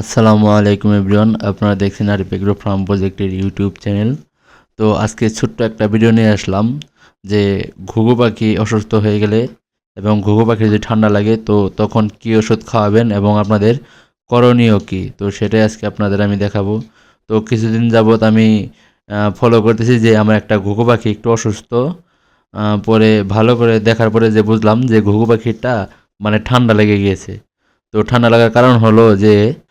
আসসালামু আলাইকুম এভরিওয়ান, আপনারা দেখছেন আরিফ এগ্রো ফার্ম প্রজেক্টের ইউটিউব চ্যানেল। তো আজকে ছোট্ট একটা ভিডিও নিয়ে আসলাম যে ঘুঘু পাখি অসুস্থ হয়ে গেলে এবং ঘুঘু পাখি যদি ঠান্ডা লাগে, তো তখন কী ওষুধ খাওয়াবেন এবং আপনাদের করণীয় কী? তো সেটাই আজকে আপনাদের আমি দেখাবো। তো কিছুদিন যাবৎ আমি ফলো করতেছি যে আমার একটা ঘুঘু পাখি একটু অসুস্থ পরে ভালো করে দেখার পরে যে বুঝলাম যে ঘুঘু পাখিটা মানে ঠান্ডা লেগে গিয়েছে। তো ঠান্ডা লাগার কারণ হলো যে আর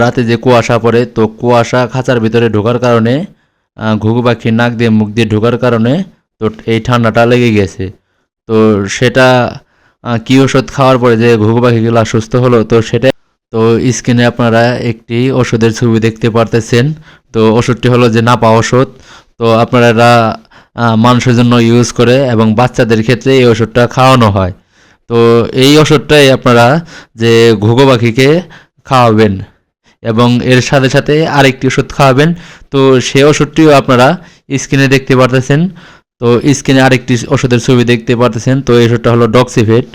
রাতে যে কুয়াশা পড়ে, তো কুয়াশা খাঁচার ভিতরে ঢোকার কারণে ঘুঘু পাখি নাক দিয়ে মুখ দিয়ে ঢোকার কারণে, তো এই ঠান্ডাটা লেগে গেছে। তো সেটা কি ওষুধ খাওয়ার পরে যে ঘুঘু পাখিগুলো সুস্থ হলো, তো সেটা, তো স্ক্রিনে আপনারা একটি ওষুধের ছবি দেখতে পারতেছেন। তো ওষুধটি হলো যে নাপা ওষুধ। তো আপনারা মানুষের জন্য ইউজ করে এবং বাচ্চাদের ক্ষেত্রে এই ওষুধটা খাওয়ানো হয়। তো এই ওষুধটাই আপনারা যে ঘুঘু পাখিকে খাওয়াবেন এবং এর সাথে সাথে আরেকটি ওষুধ খাওয়াবেন। তো সেই ওষুধটিও আপনারা স্ক্রিনে দেখতে পারতেছেন। তো স্ক্রিনে আরেকটি ওষুধের ছবি দেখতে পারতেছেন। তো এই ওষুধটা হলো ডক্সিফেট।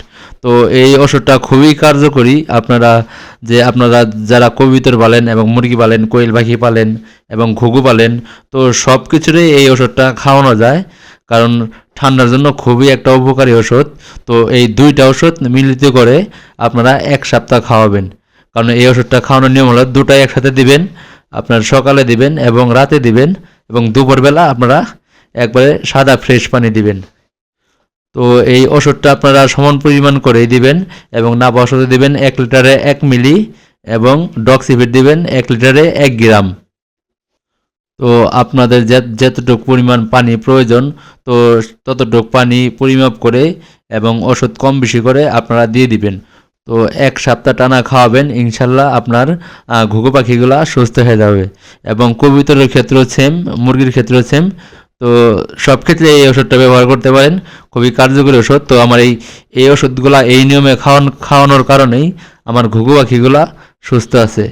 তো এই ওষুধটা খুবই কার্যকরী। আপনারা যে আপনারা যারা কবিতর পালেন এবং মুরগি পালেন, কোয়েল পাখি পালেন এবং ঘুঘু পালেন, তো সব কিছুরই এই ওষুধটা খাওয়ানো যায়। কারণ ঠান্ডার জন্য খুবই একটা উপকারী ওষুধ। তো এই দুইটা ওষুধ মিলিত করে আপনারা এক সপ্তাহ খাওয়াবেন। কারণ এই ওষুধটা খাওয়ানোর নিয়ম হলো দুটাই একসাথে দিবেন, আপনার সকালে দিবেন এবং রাতে দিবেন এবং দুপুরবেলা আপনারা একবারে সাদা ফ্রেশ পানি দিবেন। তো এই ওষুধটা আপনারা সমান পরিমাণ করেই দিবেন এবং নাপা ওষুধে দিবেন এক লিটারে এক মিলি এবং ডক্সিফিট দিবেন এক লিটারে এক গ্রাম। তো আপনাদের যতটুকু পরিমাণ পানি প্রয়োজন, তো ততটুকু পানি পরিমাপ করে এবং ওষুধ কম বেশি করে আপনারা দিয়ে দিবেন। তো এক সপ্তাহ টানা খাওয়াবেন, ইনশাল্লাহ আপনার ঘুঘু পাখিগুলো সুস্থ হয়ে যাবে। এবং কবিতরের ক্ষেত্রেও সেম মুরগির ক্ষেত্রেও সেম তো সব ক্ষেত্রে এই ওষুধটা ব্যবহার করতে পারেন, খুবই কার্যকরী ওষুধ তো আমার এই এই ওষুধগুলা এই নিয়মে খাওয়ান, খাওয়ানোর কারণেই আমার ঘুঘু পাখিগুলা সুস্থ আছে।